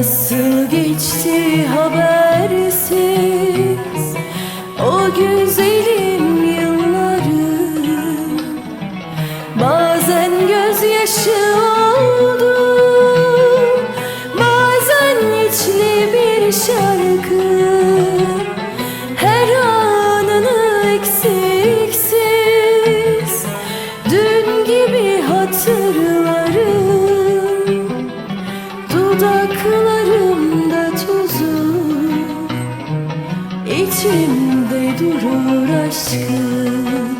Nasıl geçti habersiz? O güzelim yılları. Bazen gözyaşı Dudaklarımda tuzu İçimde durur aşkım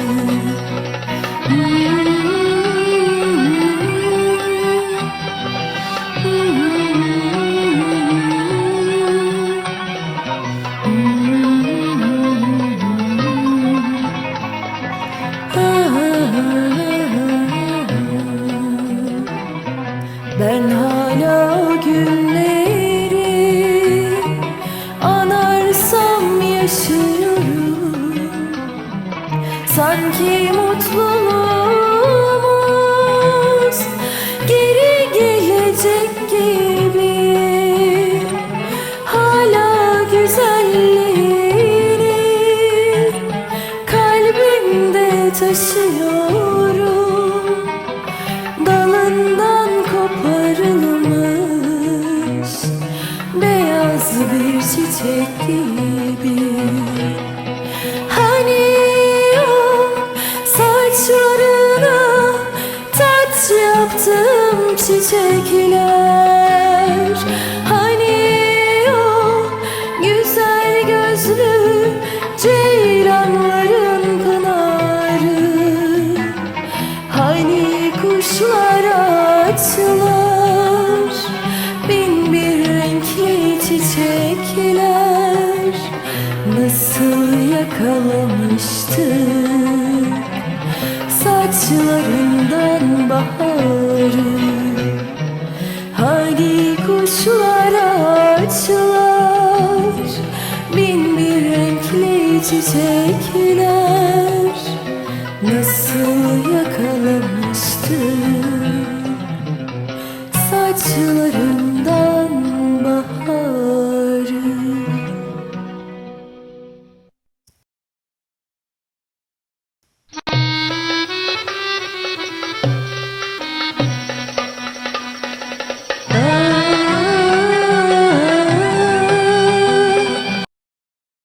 Sanki mutluluğumuz Nasıl yakalamıştı. Saçlarından baharı. Hani kuşlar ağaçlar Bin bir renkli çiçekler. Nasıl yakalamıştı